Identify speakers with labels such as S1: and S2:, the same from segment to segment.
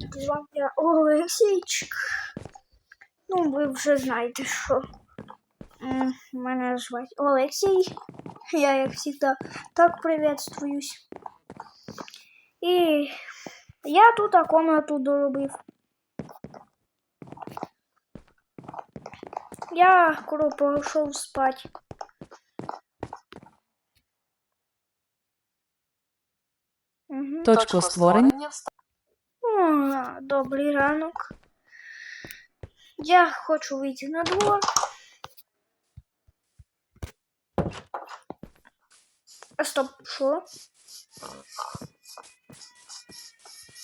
S1: Так звати Олексійчик. Ну, ви вже знаєте, що мене звати Олексій. Я, як завжди, так приветствуюсь. І я тут а, комнату доробив. Я скоро пішов спати. Угу.
S2: Точку створення
S1: О, добрий ранок. Я хочу вийти на двор. А стоп, що?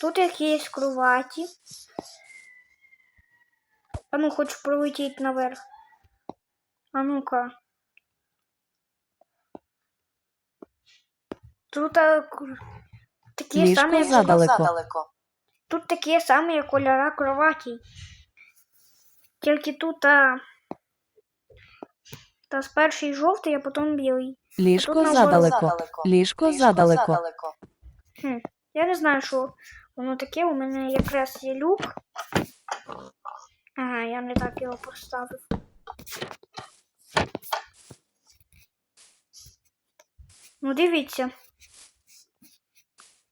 S1: Тут якісь кроваті. А ну, хочу пролетіти наверх. А ну-ка. Тут а, кр- такі
S2: Ліжко
S1: самі, як
S2: задалеко.
S1: Тут такі самі кольора кроваті. Тільки тут а, та перший жовтий, а потім білий.
S2: Ліжко
S1: Тут
S2: задалеко. Ліжко задалеко.
S1: Хм. Я не знаю, що воно таке. У мене якраз є люк. Ага, я не так його поставив. Ну, дивіться.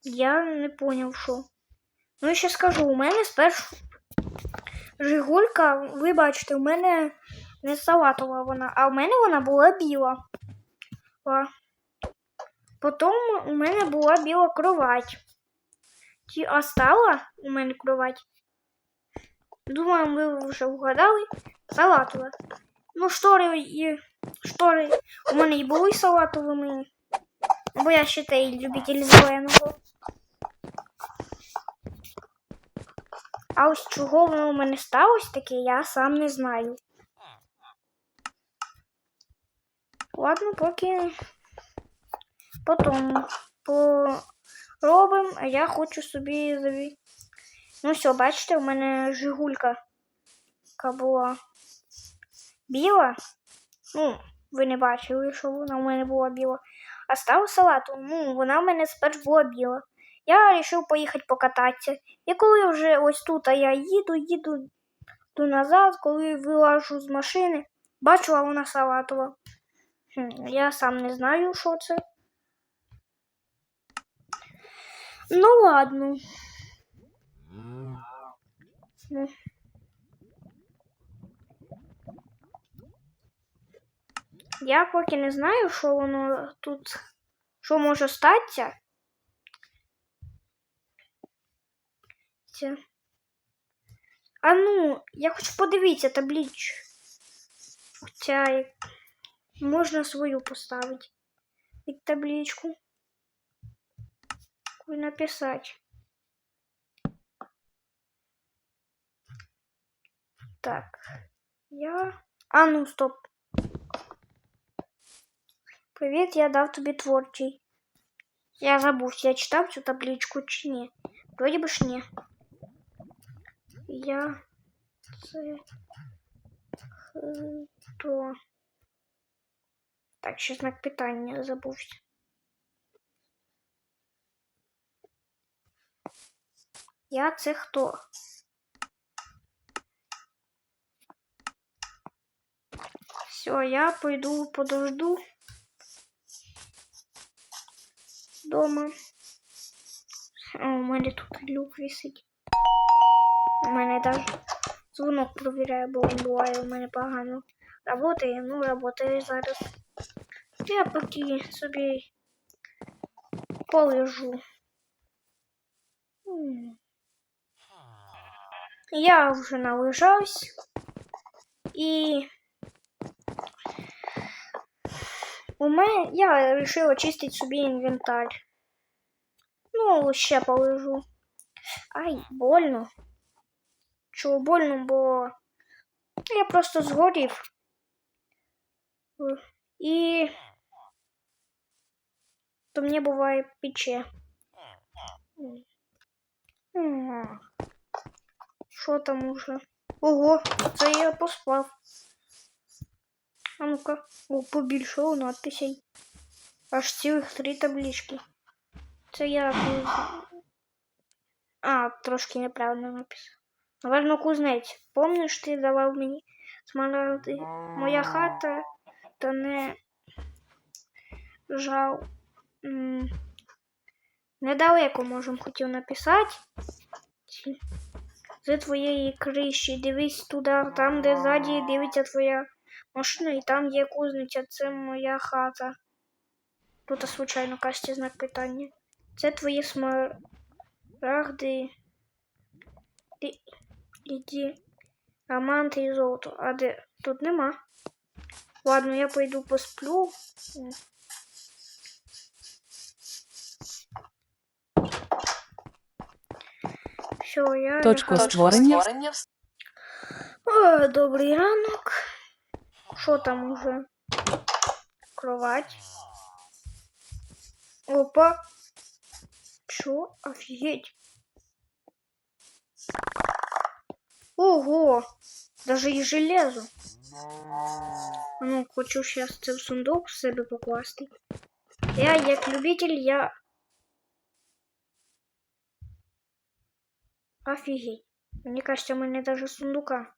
S1: Я не поняв, що. Ну, і ще скажу, у мене спершу Жигулька, ви бачите, у мене не салатова вона, а у мене вона була біла. Потім у мене була біла кровать. Ті, а стала у мене кровать. Думаю, ви вже вгадали. Салатова. Ну, штори і штори у мене і були салатовими. Бо я ще той любитель зеленого. А ось чого воно у мене сталося таке, я сам не знаю. Ладно, поки потім поробимо, а я хочу собі заві. Ну все, бачите, у мене жигулька яка була біла. Ну, ви не бачили, що вона у мене була біла. А стала салату, ну, вона в мене спершу була біла. Я вирішив поїхати покататися. І коли вже ось тут а я їду, їду, назад, коли вилажу з машини, бачу, а вона салатова. Хм, Я сам не знаю, що це. Ну ладно. Я поки не знаю, що воно тут, що може статися. Це. А ну, я хочу подивитися табличку. Хоча як- можна свою поставити. Під табличку. І написати. Так. Я. А ну, стоп. Привіт, я дав тобі творчий. Я забув, я читав цю табличку чи ні. Вроді би ж ні. Я це хто? Так, ще знак питання забувся. Я це хто? Все, я пойду подожду дома. А, у мене тут люк висить. У мене навіть дзвонок провіряє, бо буває у мене погано. Работає, ну работає зараз. Я поки собі полежу. Я вже належався і у мене я вирішила очистити собі інвентар. Ну, ще полежу. Ай, больно. Чого больно, бо я просто згорів. І то мені буває пече. Що там уже? Ого, це я поспав. А ну-ка, о, побільшало надписей. Аж цілих три таблички. Це я. А, трошки неправильно написав. Наверно, кузнець. Помниш, ти давав мені смарагди? Моя хата, та не жав. М, Недалеко можем хотів написати. З твоєї криші. Дивись туди, там, де ззаді дивиться твоя машина, і там є кузниця, це моя хата. Тут случайно кажеться знак питання. Це твої смарагди. Ді- Іди. Аманти і золото. А де? Тут нема. Ладно, я пойду посплю. Все, я.
S2: Точку створення.
S1: О, добрий ранок. Що там уже? Кровать. Опа. Що? Офігеть. Ого! Даже і железо. Ну, хочу зараз це в сундук себе покласти. Я, як любитель, я. Офігеть. Мені кажется, мене даже сундука.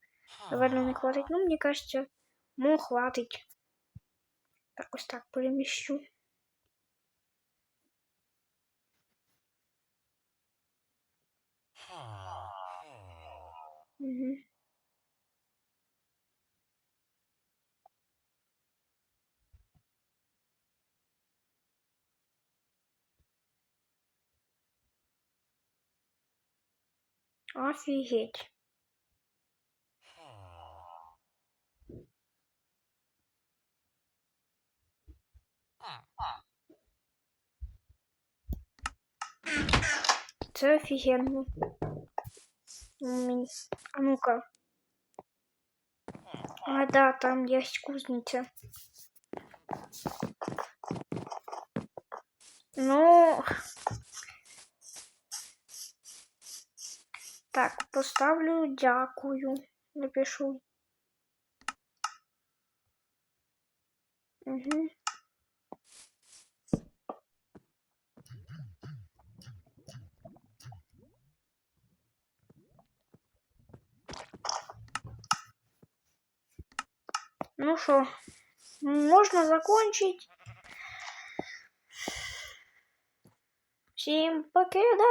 S1: Наверное, не хватить. Ну, мне кажется, ну, хватить. Так, ось так Mm-hmm. Afiyet. Ah. Це офігенно. М, А ну-ка. А, да, там есть кузниця. Ну. Так, поставлю дякую. Напишу. Угу. Ну что, можно закончить. Всем покеда.